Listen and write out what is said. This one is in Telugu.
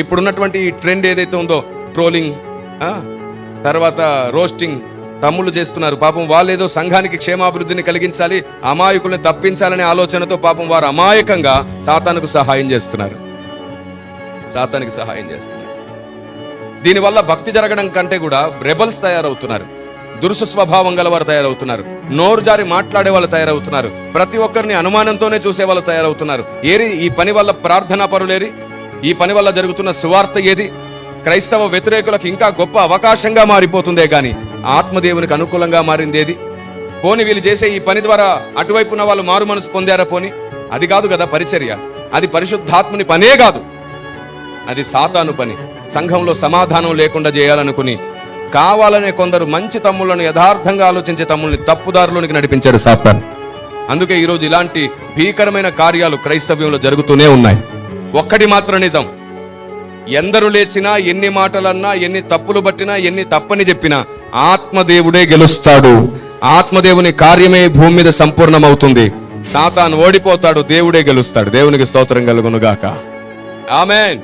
ఇప్పుడున్నటువంటి ఈ ట్రెండ్ ఏదైతే ఉందో ట్రోలింగ్ తర్వాత రోస్టింగ్ తమ్ముళ్ళు చేస్తున్నారు. పాపం వాళ్ళు ఏదో సంఘానికి క్షేమాభివృద్ధిని కలిగించాలి అమాయకుల్ని తప్పించాలనే ఆలోచనతో పాపం వారు అమాయకంగా సాతానుకు సహాయం చేస్తున్నారు. సాతానికి సహాయం చేస్తున్నారు. దీనివల్ల భక్తి జరగడం కంటే కూడా రెబల్స్ తయారవుతున్నారు. దురుసు స్వభావం గల వారు తయారవుతున్నారు. నోరు జారి మాట్లాడే వాళ్ళు తయారవుతున్నారు. ప్రతి ఒక్కరిని అనుమానంతోనే చూసే వాళ్ళు తయారవుతున్నారు. ఏరి ఈ పని వల్ల ప్రార్థనా పరులేరి ఈ పని వల్ల జరుగుతున్న సువార్త ఏది? క్రైస్తవ వ్యతిరేకులకు ఇంకా గొప్ప అవకాశంగా మారిపోతుందే కానీ ఆత్మదేవునికి అనుకూలంగా మారిందేది? పోని వీళ్ళు చేసే ఈ పని ద్వారా అటువైపు ఉన్న వాళ్ళు మారు మనసు పొందారా పోని? అది కాదు కదా పరిచర్య. అది పరిశుద్ధాత్ముని పనే కాదు. అది సాతాను పని. సంఘంలో సమాధానం లేకుండా చేయాలనుకుని కావాలనే కొందరు మంచి తమ్ములను యథార్థంగా ఆలోచించే తమ్ముల్ని తప్పుదారులోనికి నడిపించాడు సాతాన్. అందుకే ఈరోజు ఇలాంటి భీకరమైన కార్యాలు క్రైస్తవ్యంలో జరుగుతూనే ఉన్నాయి. ఒక్కటి మాత్రం నిజం. ఎందరు లేచినా ఎన్ని మాటలన్నా ఎన్ని తప్పులు పట్టినా ఎన్ని తప్పని చెప్పినా ఆత్మదేవుడే గెలుస్తాడు. ఆత్మదేవుని కార్యమే భూమి మీద సంపూర్ణమవుతుంది. సాతాన్ ఓడిపోతాడు దేవుడే గెలుస్తాడు. దేవునికి స్తోత్రం కలుగునుగాక. ఆమెన్.